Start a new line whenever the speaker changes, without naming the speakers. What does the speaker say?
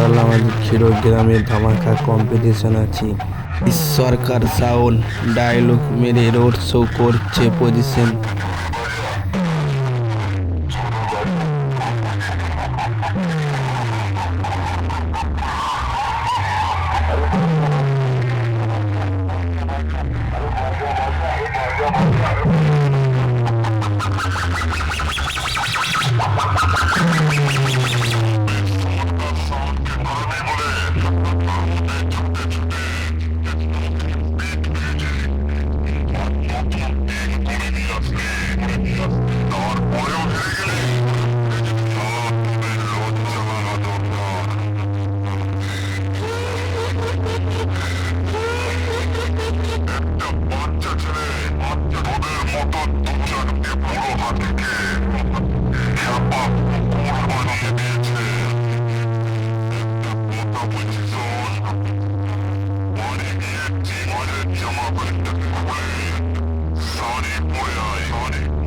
চল আমাদের ক্ষীরগ্রামে ধামাকা কম্পিটিশন আছে। সরকার সাউন্ড ডায়লগ মেরে রোড শো করছে position
Sonic boy, Sonic, Where are you, honey?